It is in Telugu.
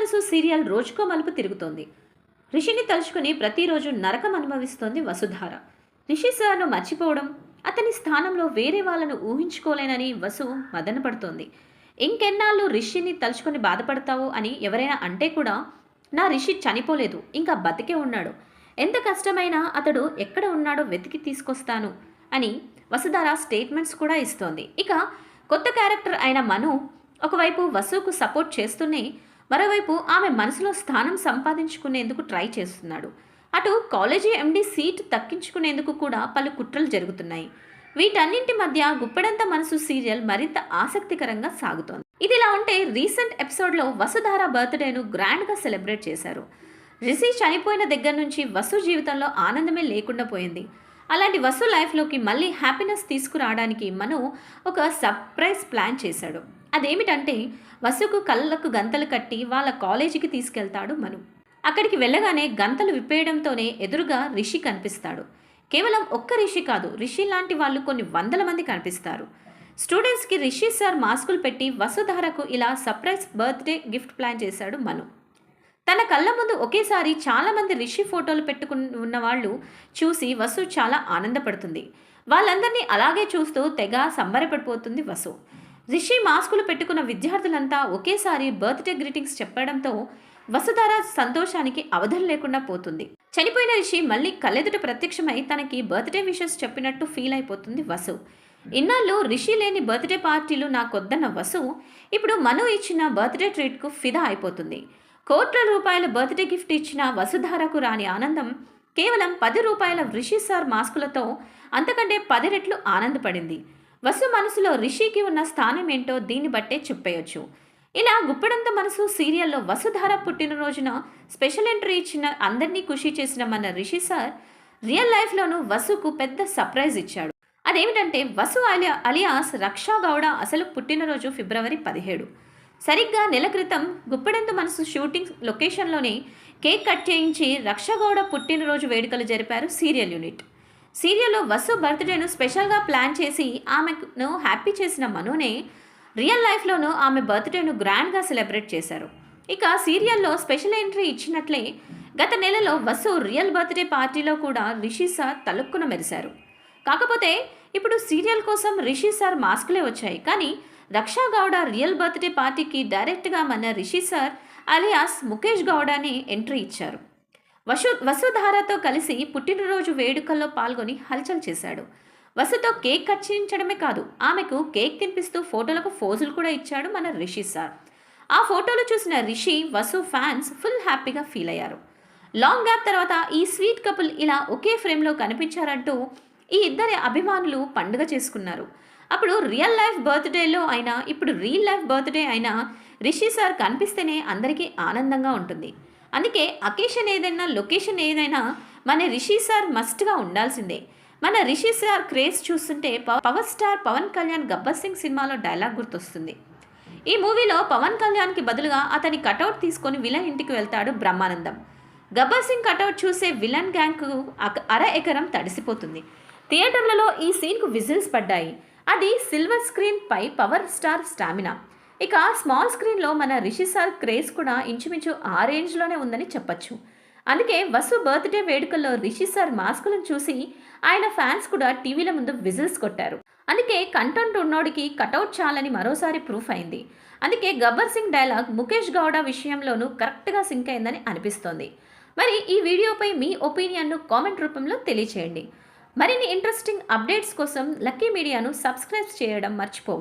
మనసు సీరియల్ రోజుకో మలుపు తిరుగుతోంది. రిషిని తలుచుకుని ప్రతిరోజు నరకం అనుభవిస్తోంది వసుధార. రిషి సార్ను మర్చిపోవడం అతని స్థానంలో వేరే వాళ్ళను ఊహించుకోలేనని వసు మదనపడుతోంది ఇంకెన్నాళ్ళు రిషిని తలుచుకొని బాధపడతావు అని ఎవరైనా అంటే కూడా నా రిషి చనిపోలేదు ఇంకా బతికే ఉన్నాడు. ఎంత కష్టమైనా అతడు ఎక్కడ ఉన్నాడో వెతికి తీసుకొస్తాను అని వసుధార స్టేట్మెంట్స్ కూడా ఇస్తోంది. ఇక కొత్త క్యారెక్టర్ అయిన మను ఒకవైపు వసుకు సపోర్ట్ చేస్తూనే మరోవైపు ఆమె మనసులో స్థానం సంపాదించుకునేందుకు ట్రై చేస్తున్నాడు. అటు కాలేజీ ఎండి సీట్ తక్కించుకునేందుకు కూడా పలు కుట్రలు జరుగుతున్నాయి. వీటన్నింటి మధ్య గుప్పెడంత మనసు సీరియల్ మరింత ఆసక్తికరంగా సాగుతోంది. ఇదిలా ఉంటే రీసెంట్ ఎపిసోడ్లో వసుధార బర్త్డేను గ్రాండ్గా సెలబ్రేట్ చేశారు. రిషి చనిపోయిన దగ్గర నుంచి వసు జీవితంలో ఆనందమే లేకుండా పోయింది. అలాంటి వసు లైఫ్లోకి మళ్ళీ హ్యాపీనెస్ తీసుకురావడానికి మను ఒక సర్ప్రైజ్ ప్లాన్ చేశాడు. అదేమిటంటే వసుకు కళ్ళకు గంతలు కట్టి వాళ్ళ కాలేజీకి తీసుకెళ్తాడు మను. అక్కడికి వెళ్ళగానే గంతలు విప్పేయడంతోనే ఎదురుగా రిషి కనిపిస్తాడు. కేవలం ఒక్క రిషి కాదు రిషి లాంటి వాళ్ళు కొన్ని వందల మంది కనిపిస్తారు. స్టూడెంట్స్కి రిషి సార్ మాస్కులు పెట్టి వసుధారకు ఇలా సర్ప్రైజ్ బర్త్డే గిఫ్ట్ ప్లాన్ చేశాడు మను. తన కళ్ళ ముందు ఒకేసారి చాలామంది రిషి ఫోటోలు పెట్టుకుని ఉన్న వాళ్ళు చూసి వసు చాలా ఆనందపడుతుంది. వాళ్ళందరినీ అలాగే చూస్తూ తెగ సంబరపడిపోతుంది వసు. రిషి మాస్కులు పెట్టుకున్న విద్యార్థులంతా ఒకేసారి బర్త్డే గ్రీటింగ్స్ చెప్పడంతో వసుధార సంతోషానికి అవధం లేకుండా పోతుంది. చనిపోయిన రిషి మళ్ళీ కళ్ళెదుట ప్రత్యక్షమై తనకి బర్త్డే విషెస్ చెప్పినట్టు ఫీల్ అయిపోతుంది వసు. ఇన్నాళ్ళు రిషి లేని బర్త్డే పార్టీలు నాకొద్దన్న వసు ఇప్పుడు మను ఇచ్చిన బర్త్డే ట్రీట్కు ఫిదా అయిపోతుంది. కోట్ల రూపాయల బర్త్డే గిఫ్ట్ ఇచ్చిన వసుధారకు రాని ఆనందం కేవలం పది రూపాయల రిషి సార్ మాస్కులతో అంతకంటే పది రెట్లు ఆనందపడింది. వసు మనసులో రిషికి ఉన్న స్థానం ఏంటో దీన్ని బట్టే చెప్పేయచ్చు. ఇలా గుప్పడంత మనసు సీరియల్లో వసుధార పుట్టినరోజున స్పెషల్ ఎంట్రీ ఇచ్చిన అందరినీ ఖుషి చేసిన మన రిషి సార్ రియల్ లైఫ్లోనూ వసుకు పెద్ద సర్ప్రైజ్ ఇచ్చాడు. అదేమిటంటే వసు అలియా అలియాస్ రక్షా గౌడ అసలు పుట్టినరోజు ఫిబ్రవరి పదిహేడు. సరిగ్గా నెల క్రితం గుప్పడంత మనసు షూటింగ్ లొకేషన్లోనే కేక్ కట్ చేయించి రక్షగౌడ పుట్టినరోజు వేడుకలు జరిపారు సీరియల్ యూనిట్. సీరియల్లో వసు బర్త్డేను స్పెషల్గా ప్లాన్ చేసి ఆమెను హ్యాపీ చేసిన మనునే రియల్ లైఫ్లోనూ ఆమె బర్త్డేను గ్రాండ్గా సెలబ్రేట్ చేశారు. ఇక సీరియల్లో స్పెషల్ ఎంట్రీ ఇచ్చినట్లే గత నెలలో వసు రియల్ బర్త్డే పార్టీలో కూడా రిషి సార్ తలుక్కున మెరిశారు. కాకపోతే ఇప్పుడు సీరియల్ కోసం రిషి సార్ మాస్కులే వచ్చాయి. కానీ రక్షా గౌడ రియల్ బర్త్డే పార్టీకి డైరెక్ట్గా మన రిషి సార్ అలియాస్ ముఖేష్ గౌడని ఎంట్రీ ఇచ్చారు. వసు వసుధారతో కలిసి పుట్టినరోజు వేడుకల్లో పాల్గొని హల్చల్ చేశాడు. వసుతో కేక్ కట్ చేయించడమే కాదు ఆమెకు కేక్ తినిపిస్తూ ఫోటోలకు ఫోజులు కూడా ఇచ్చాడు మన రిషి సార్. ఆ ఫోటోలు చూసిన రిషి వసు ఫ్యాన్స్ ఫుల్ హ్యాపీగా ఫీల్ అయ్యారు. లాంగ్ గ్యాప్ తర్వాత ఈ స్వీట్ కపుల్ ఇలా ఒకే ఫ్రేమ్లో కనిపించారంటూ ఈ ఇద్దరి అభిమానులు పండుగ చేసుకున్నారు. అప్పుడు రియల్ లైఫ్ బర్త్డేలో అయినా ఇప్పుడు రియల్ లైఫ్ బర్త్డే అయినా రిషి సార్ కనిపిస్తేనే అందరికీ ఆనందంగా ఉంటుంది. అందుకే అకేషన్ ఏదైనా లొకేషన్ ఏదైనా మన రిషి సార్ మస్ట్గా ఉండాల్సిందే. మన రిషి సార్ క్రేజ్ చూస్తుంటే పవర్ స్టార్ పవన్ కళ్యాణ్ గబ్బర్ సింగ్ సినిమాలో డైలాగ్ గుర్తొస్తుంది. ఈ మూవీలో పవన్ కళ్యాణ్కి బదులుగా అతని కటౌట్ తీసుకొని విలన్ ఇంటికి వెళ్తాడు బ్రహ్మానందం. గబ్బర్ సింగ్ కటౌట్ చూసే విలన్ గ్యాంగ్కు అర ఎకరం తడిసిపోతుంది. థియేటర్లలో ఈ సీన్కు విజిల్స్ పడ్డాయి. అది సిల్వర్ స్క్రీన్ పై పవర్ స్టార్ స్టామినా. ఇక స్మాల్ స్క్రీన్లో మన రిషి సార్ క్రేజ్ కూడా ఇంచుమించు ఆ రేంజ్లోనే ఉందని చెప్పొచ్చు. అందుకే వసు బర్త్డే వేడుకల్లో రిషి సార్ మాస్కులను చూసి ఆయన ఫ్యాన్స్ కూడా టీవీల ముందు విజిల్స్ కొట్టారు. అందుకే కంటెంట్ ఉన్నోడికి కటౌట్ చాలని మరోసారి ప్రూఫ్ అయింది. అందుకే గబ్బర్ సింగ్ డైలాగ్ ముఖేష్ గౌడ విషయంలోనూ కరెక్ట్గా సింక్ అయిందని అనిపిస్తోంది. మరి ఈ వీడియోపై మీ ఒపీనియన్ను కామెంట్ రూపంలో తెలియచేయండి. మరిన్ని ఇంట్రెస్టింగ్ అప్డేట్స్ కోసం లక్కీ మీడియాను సబ్స్క్రైబ్ చేయడం మర్చిపోవద్దు.